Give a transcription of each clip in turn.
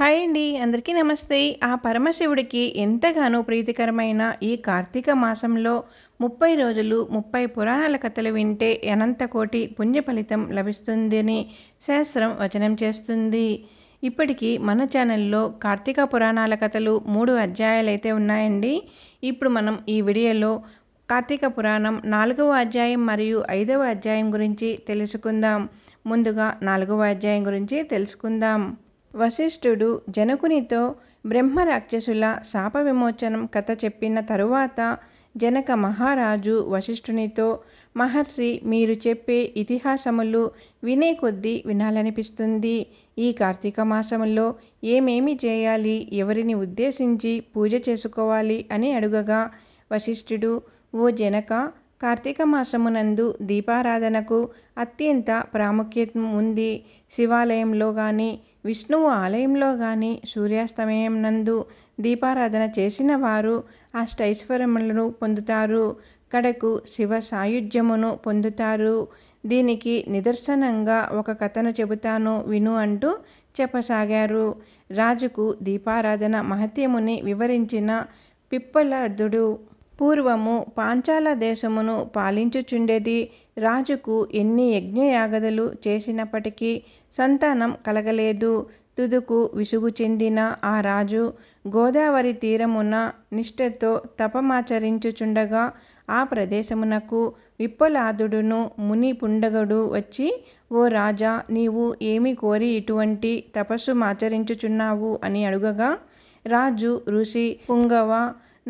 Hi అండి అందరికీ నమస్తే. ఆ పరమశివుడికి ఎంతగానో ప్రీతికరమైన ఈ కార్తీక మాసంలో ముప్పై రోజులు ముప్పై పురాణాల కథలు వింటే అనంత కోటి పుణ్య ఫలితం లభిస్తుందని శాస్త్రం వచనం చేస్తుంది. ఇప్పటికీ మన ఛానల్లో కార్తీక పురాణాల కథలు మూడు అధ్యాయాలు అయితే ఉన్నాయండి. ఇప్పుడు మనం ఈ వీడియోలో కార్తీక పురాణం నాలుగవ అధ్యాయం మరియు ఐదవ అధ్యాయం గురించి తెలుసుకుందాం. ముందుగా నాలుగవ అధ్యాయం గురించి తెలుసుకుందాం. వశిష్ఠుడు జనకునితో బ్రహ్మ రాక్షసుల శాప విమోచనం కథ చెప్పిన తరువాత జనక మహారాజు వశిష్ఠునితో మహర్షి మీరు చెప్పే ఇతిహాసములు వినే కొద్దీ వినాలనిపిస్తుంది. ఈ కార్తీక మాసములో ఏమేమి చేయాలి? ఎవరిని ఉద్దేశించి పూజ చేసుకోవాలి? అని అడుగగా వశిష్ఠుడు ఓ జనక కార్తీక మాసమునందు దీపారాధనకు అత్యంత ప్రాముఖ్యత ఉంది. శివాలయంలో కానీ విష్ణువు ఆలయంలో కానీ సూర్యాస్తమయం నందు దీపారాధన చేసిన వారు అష్టైశ్వర్యములను పొందుతారు. కడకు శివ సాయుధ్యమును పొందుతారు. దీనికి నిదర్శనంగా ఒక కథను చెబుతాను విను అంటూ చెప్పసాగారు. రాజుకు దీపారాధన మహత్యముని వివరించిన పిప్పలార్ధుడు పూర్వము పాంచాల దేశమును పాలించుచుండేది రాజుకు ఎన్ని యజ్ఞయాగదలు చేసినప్పటికీ సంతానం కలగలేదు. తుదుకు విసుగు చెందిన ఆ రాజు గోదావరి తీరమున నిష్ఠతో తపమాచరించుచుండగా ఆ ప్రదేశమునకు విప్పలాదుడును ముని పుండగుడు వచ్చి ఓ రాజా నీవు ఏమి కోరి ఇటువంటి తపస్సు ఆచరించుచున్నావు అని అడుగగా రాజు ఋషి పుంగవ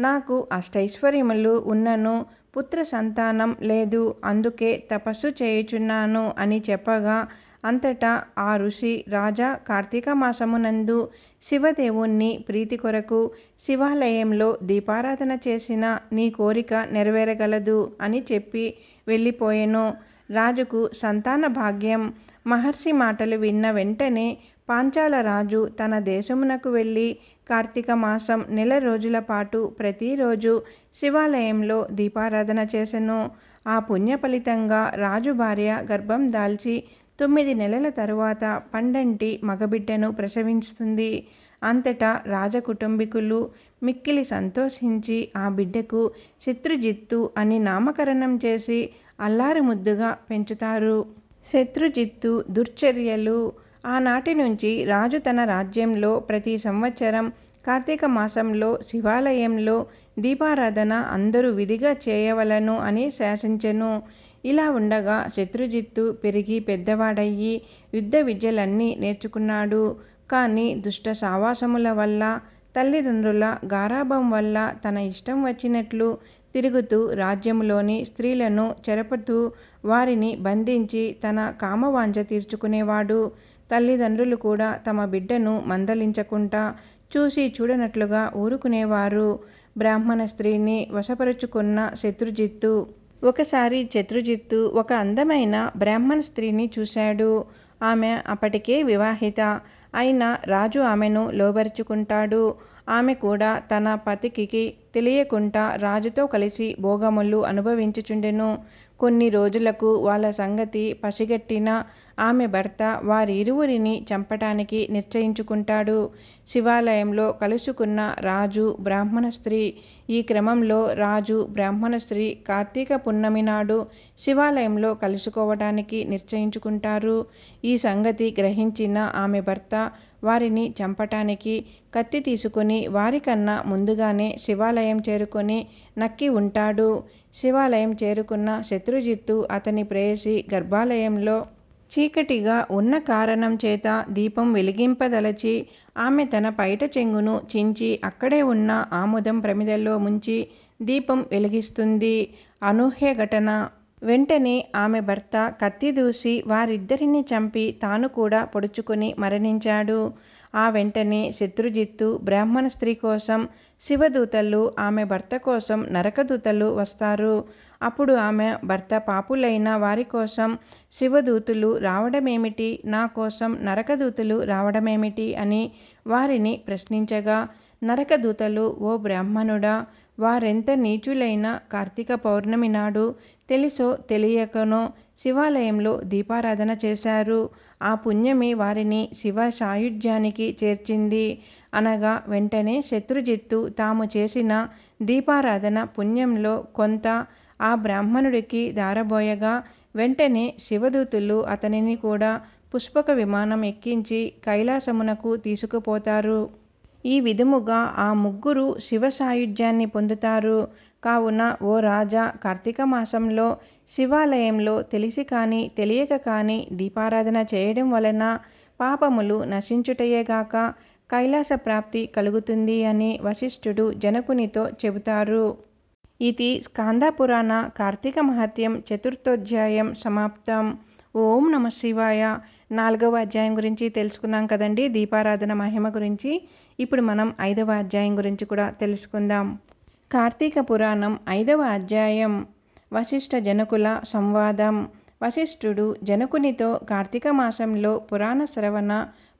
నాకు అష్టైశ్వర్యములు ఉన్నను పుత్ర సంతానం లేదు అందుకే తపస్సు చేయుచున్నాను అని చెప్పగా అంతటా ఆ ఋషి రాజా కార్తీక మాసమునందు శివదేవుణ్ణి ప్రీతి కొరకు శివాలయంలో దీపారాధన చేసిన నీ కోరిక నెరవేరగలదు అని చెప్పి వెళ్ళిపోయెను. రాజుకు సంతాన భాగ్యం. మహర్షి మాటలు విన్న వెంటనే పాంచాల రాజు తన దేశమునకు వెళ్ళి కార్తీక మాసం నెల రోజుల పాటు ప్రతిరోజు శివాలయంలో దీపారాధన చేసెను. ఆ పుణ్య ఫలితంగా రాజు భార్య గర్భం దాల్చి తొమ్మిది నెలల తరువాత పండంటి మగబిడ్డను ప్రసవిస్తుంది అంతటా రాజకుటుంబీకులు మిక్కిలి సంతోషించి ఆ బిడ్డకు శత్రుజిత్తు అని నామకరణం చేసి అల్లారి ముద్దుగా పెంచుతారు. శత్రుజిత్తు దుర్చర్యలు ఆనాటి నుంచి రాజు తన రాజ్యంలో ప్రతి సంవత్సరం కార్తీక మాసంలో శివాలయంలో దీపారాధన అందరూ విధిగా చేయవలను అని శాసించెను. ఇలా ఉండగా శత్రుజిత్తు పెరిగి పెద్దవాడయ్యి యుద్ధ విద్యలన్నీ నేర్చుకున్నాడు. కానీ దుష్ట సావాసముల వల్ల తల్లిదండ్రుల గారాభం వల్ల తన ఇష్టం వచ్చినట్లు తిరుగుతూ రాజ్యంలోని స్త్రీలను చెరపతూ వారిని బంధించి తన కామవాంఛ తీర్చుకునేవాడు. తల్లిదండ్రులు కూడా తమ బిడ్డను మందలించకుండా చూసి చూడనట్లుగా ఊరుకునేవారు. బ్రాహ్మణ స్త్రీని వశపరుచుకున్న శత్రుజిత్తు. ఒకసారి శత్రుజిత్తు ఒక అందమైన బ్రాహ్మణ స్త్రీని చూశాడు. ఆమె అప్పటికే వివాహిత. అయినా రాజు ఆమెను లోబరుచుకుంటాడు. ఆమె కూడా తన పతికి తెలియకుండా రాజుతో కలిసి భోగములు అనుభవించుచుండెను. కొన్ని రోజులకు వాళ్ళ సంగతి పసిగట్టిన ఆమె భర్త వారిరువురిని చంపటానికి నిశ్చయించుకుంటాడు. శివాలయంలో కలుసుకున్న రాజు బ్రాహ్మణ స్త్రీ. ఈ క్రమంలో రాజు బ్రాహ్మణ స్త్రీ కార్తీక పున్నమి నాడు శివాలయంలో కలుసుకోవటానికి నిశ్చయించుకుంటారు. ఈ సంగతి గ్రహించిన ఆమె భర్త వారిని చంపటానికి కత్తి తీసుకుని వారికన్నా ముందుగానే శివాలయం చేరుకొని నక్కి ఉంటాడు. శివాలయం చేరుకున్న శత్రుజిత్తు అతని ప్రేయసి గర్భాలయంలో చీకటిగా ఉన్న కారణం చేత దీపం వెలిగింపదలచి ఆమె తన పైట చెంగును చించి అక్కడే ఉన్న ఆముదం ప్రమిదల్లో ముంచి దీపం వెలిగిస్తుంది. అనూహ్య ఘటన. వెంటనే ఆమె భర్త కత్తి దూసి వారిద్దరిని చంపి తాను కూడా పొడుచుకొని మరణించాడు. ఆ వెంటనే శత్రుజిత్తు బ్రాహ్మణ స్త్రీ కోసం శివదూతలు ఆమె భర్త కోసం నరకదూతలు వస్తారు. అప్పుడు ఆమె భర్త పాపులైన వారి కోసం శివదూతులు రావడమేమిటి? నా కోసం నరకదూతులు రావడమేమిటి? అని వారిని ప్రశ్నించగా నరకదూతలు ఓ బ్రాహ్మణుడా వారెంత నీచులైన కార్తీక పౌర్ణమి నాడు తెలుసో తెలియకనో శివాలయంలో దీపారాధన చేశారు. ఆ పుణ్యమే వారిని శివ సాయుధ్యానికి చేర్చింది. అనగా వెంటనే శత్రుజిత్తు తాము చేసిన దీపారాధన పుణ్యంలో కొంత ఆ బ్రాహ్మణుడికి దారబోయగా వెంటనే శివదూతులు అతనిని కూడా పుష్పక విమానం ఎక్కించి కైలాసమునకు తీసుకుపోతారు. ఈ విధముగా ఆ ముగ్గురు శివ సాయుధ్యాన్ని పొందుతారు. కావున ఓ రాజా కార్తీక మాసంలో శివాలయంలో తెలిసి కానీ తెలియక కానీ దీపారాధన చేయడం వలన పాపములు నశించుటయేగాక కైలాస ప్రాప్తి కలుగుతుంది అని వశిష్ఠుడు జనకునితో చెబుతారు. ఇది స్కాందపురాణ కార్తీక మహత్యం చతుర్థోధ్యాయం సమాప్తం. ఓం నమ శివాయ. నాలుగవ అధ్యాయం గురించి తెలుసుకున్నాం కదండి దీపారాధన మహిమ గురించి. ఇప్పుడు మనం ఐదవ అధ్యాయం గురించి కూడా తెలుసుకుందాం. కార్తీక పురాణం ఐదవ అధ్యాయం. వశిష్ఠ జనకుల సంవాదం. వశిష్ఠుడు జనకునితో కార్తీక మాసంలో పురాణ శ్రవణ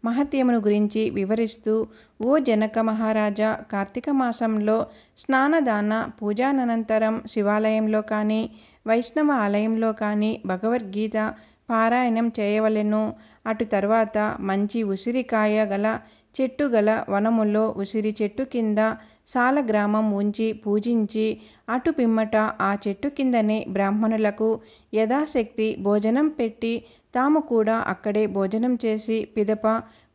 మహత్యమును గురించి వివరిస్తూ ఓ జనక మహారాజా కార్తీక మాసంలో స్నానదాన పూజానంతరం శివాలయంలో కానీ వైష్ణవ ఆలయంలో కానీ భగవద్గీత పారాయణం చేయవలెను. అటు తర్వాత మంచి ఉసిరికాయ గల చెట్టు గల వనములో ఉసిరి చెట్టు కింద సాలగ్రామం ఉంచి పూజించి అటు పిమ్మట ఆ చెట్టు కిందనే బ్రాహ్మణులకు యథాశక్తి భోజనం పెట్టి తాము కూడా అక్కడే భోజనం చేసి పిదప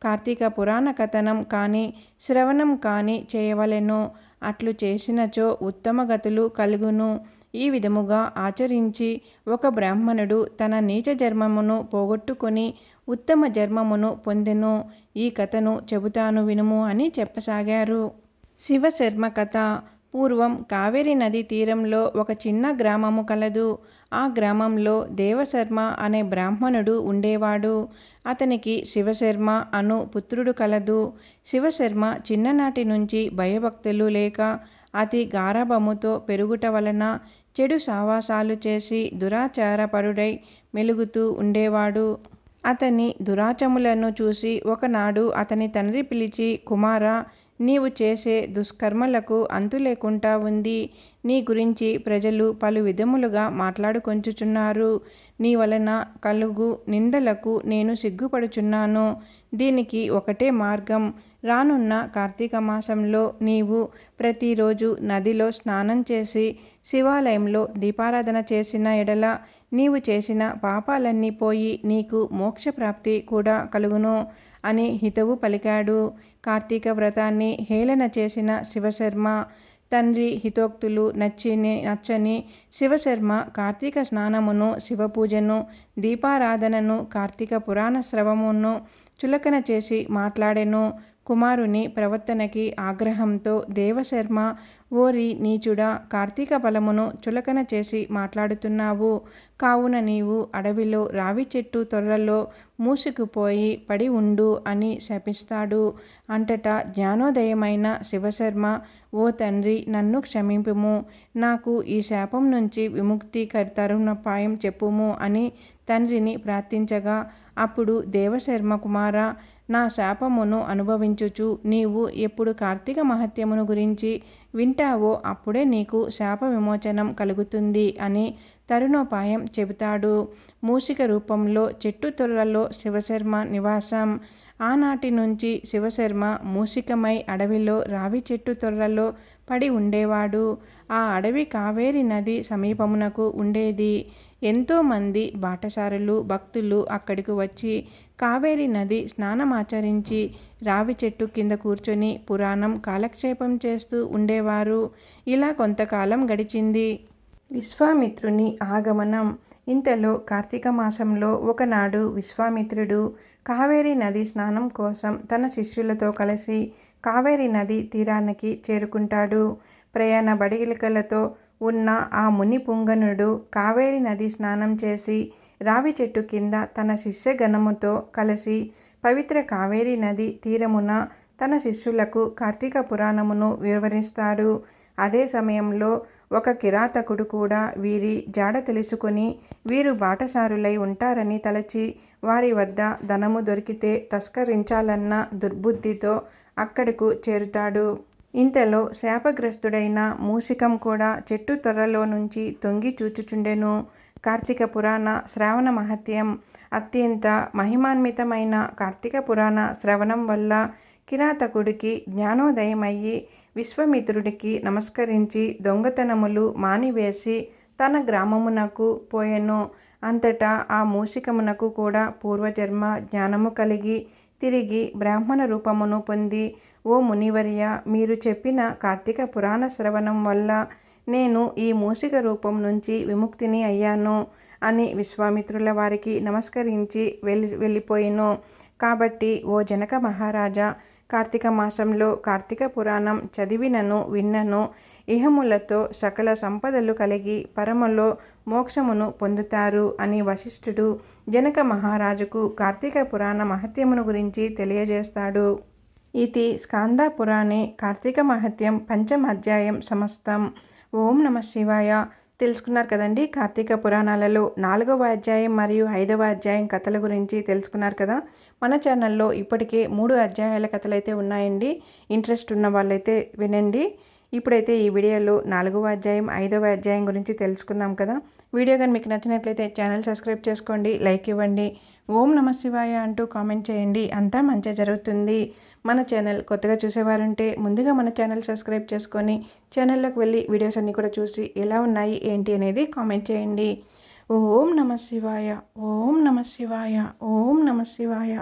కార్తీక పురాణ కథనం కానీ శ్రవణం కానీ చేయవలెను. అట్లు చేసినచో ఉత్తమ గతులు కలుగును. ఈ విధముగా ఆచరించి ఒక బ్రాహ్మణుడు తన నీచ జన్మమును పోగొట్టుకొని ఉత్తమ జన్మమును పొందెను. ఈ కథను చెబుతాను వినుము అని చెప్పసాగారు. శివశర్మ కథ. పూర్వం కావేరి నది తీరంలో ఒక చిన్న గ్రామము కలదు. ఆ గ్రామంలో దేవశర్మ అనే బ్రాహ్మణుడు ఉండేవాడు. అతనికి శివశర్మ అను పుత్రుడు కలదు. శివశర్మ చిన్ననాటి నుంచి భయభక్తులు లేక అతి గారాభముతో పెరుగుట వలన చెడు సావాసాలు చేసి దురాచారపరుడై మెలుగుతూ ఉండేవాడు. అతని దురాచములను చూసి ఒకనాడు అతని తండ్రి పిలిచి కుమార నీవు చేసే దుష్కర్మలకు అంతు లేకుండా ఉంది. నీ గురించి ప్రజలు పలు విధములుగా మాట్లాడుకొంచుచున్నారు. నీ వలన కలుగు నిందలకు నేను సిగ్గుపడుచున్నాను. దీనికి ఒకటే మార్గం. రానున్న కార్తీక మాసంలో నీవు ప్రతిరోజు నదిలో స్నానం చేసి శివాలయంలో దీపారాధన చేసిన ఎడల నీవు చేసిన పాపాలన్నీ పోయి నీకు మోక్షప్రాప్తి కూడా కలుగును. అని హితవు పలికాడు. కార్తీక వ్రతాన్ని హేళన చేసిన శివశర్మ తండ్రి హితోక్తులు నచ్చిని నచ్చని శివశర్మ కార్తీక స్నానమును శివపూజను దీపారాధనను కార్తీక పురాణ స్రవమును చులకన చేసి మాట్లాడెను. కుమారుని ప్రవర్తనకి ఆగ్రహంతో దేవశర్మ ఓరి నీచుడా కార్తీక బలమును చులకన చేసి మాట్లాడుతున్నావు. కావున నీవు అడవిలో రావి చెట్టు తొర్రల్లో మూసుకుపోయి పడి ఉండు అని శపిస్తాడు. అంతటా జ్ఞానోదయమైన శివశర్మ ఓ తండ్రి నన్ను క్షమింపుము. నాకు ఈ శాపం నుంచి విముక్తి తరుణోపాయం చెప్పుము అని తండ్రిని ప్రార్థించగా అప్పుడు దేవశర్మ కుమార నా శాపమును అనుభవించుచు నీవు ఎప్పుడు కార్తీక మహత్యమును గురించి వింటావో అప్పుడే నీకు శాప విమోచనం కలుగుతుంది అని తరుణోపాయం చెబుతాడు. మూషిక రూపంలో చెట్టు తొర్రలో శివశర్మ నివాసం. ఆనాటి నుంచి శివశర్మ మూషికమై అడవిలో రావి చెట్టు తొర్రలో పడి ఉండేవాడు. ఆ అడవి కావేరి నది సమీపమునకు ఉండేది. ఎంతోమంది బాటసారులు భక్తులు అక్కడికి వచ్చి కావేరి నది స్నానమాచరించి రావి చెట్టు కింద కూర్చొని పురాణం కాలక్షేపం చేస్తూ ఉండేవారు. ఇలా కొంతకాలం గడిచింది. విశ్వామిత్రుని ఆగమనం. ఇంతలో కార్తీక మాసంలో ఒకనాడు విశ్వామిత్రుడు కావేరీ నది స్నానం కోసం తన శిష్యులతో కలిసి కావేరీ నది తీరానికి చేరుకుంటాడు. ప్రయాణ బడిగిలికలతో ఉన్న ఆ ముని పుంగనుడు కావేరీ నది స్నానం చేసి రావి చెట్టు కింద తన శిష్యగణముతో కలిసి పవిత్ర కావేరీ నది తీరమున తన శిష్యులకు కార్తీక పురాణమును వివరిస్తాడు. అదే సమయంలో ఒక కిరాతకుడు కూడా వీరి జాడ తెలుసుకొని వీరు బాటసారులై ఉంటారని తలచి వారి వద్ద ధనము దొరికితే తస్కరించాలన్న దుర్బుద్ధితో అక్కడకు చేరుతాడు. ఇంతలో శాపగ్రస్తుడైన మూషికం కూడా చెట్టు త్వరలో నుంచి తొంగి చూచుచుండెను. కార్తీక పురాణ శ్రావణ మహత్యం అత్యంత మహిమాన్వితమైన కార్తీక పురాణ శ్రవణం వల్ల కిరాతకుడికి జ్ఞానోదయమయ్యి విశ్వమిత్రుడికి నమస్కరించి దొంగతనములు మానివేసి తన గ్రామమునకు పోయెను. అంతటా ఆ మూషికమునకు కూడా పూర్వజన్మ జ్ఞానము కలిగి తిరిగి బ్రాహ్మణ రూపమును పొంది ఓ మునివర్య మీరు చెప్పిన కార్తీక పురాణ శ్రవణం వల్ల నేను ఈ మూషిక రూపం నుంచి విముక్తిని అయ్యాను అని విశ్వామిత్రుల వారికి నమస్కరించి వెళ్ళి వెళ్ళిపోయాను. కాబట్టి ఓ జనక మహారాజా కార్తీక మాసంలో కార్తీక పురాణం చదివినను విన్నను ఇహములతో సకల సంపదలు కలిగి పరమలో మోక్షమును పొందుతారు అని వశిష్ఠుడు జనక మహారాజుకు కార్తీక పురాణ మహత్యమును గురించి తెలియజేస్తాడు. ఇది స్కాంద పురాణే కార్తీక మహత్యం పంచమ అధ్యాయం సమస్తం. ఓం నమ శివాయ. తెలుసుకున్నారు కదండి. కార్తీక పురాణాలలో నాలుగవ అధ్యాయం మరియు ఐదవ అధ్యాయం కథల గురించి తెలుసుకున్నారు కదా. మన ఛానల్లో ఇప్పటికే మూడు అధ్యాయాల కథలు అయితే ఉన్నాయండి. ఇంట్రెస్ట్ ఉన్న వాళ్ళైతే వినండి. ఇప్పుడైతే ఈ వీడియోలో నాలుగవ అధ్యాయం ఐదవ అధ్యాయం గురించి తెలుసుకున్నాం కదా. వీడియో కానీ మీకు నచ్చినట్లయితే ఛానల్ సబ్స్క్రైబ్ చేసుకోండి లైక్ ఇవ్వండి ఓం నమ శివాయ అంటూ కామెంట్ చేయండి. అంతా మంచిగా జరుగుతుంది. మన ఛానల్ కొత్తగా చూసేవారుంటే ముందుగా మన ఛానల్ సబ్స్క్రైబ్ చేసుకొని ఛానల్లోకి వెళ్ళి వీడియోస్ అన్నీ కూడా చూసి ఎలా ఉన్నాయి ఏంటి అనేది కామెంట్ చేయండి. ఓం నమ శివాయ ఓం నమ శివాయ ఓం నమ శివాయ.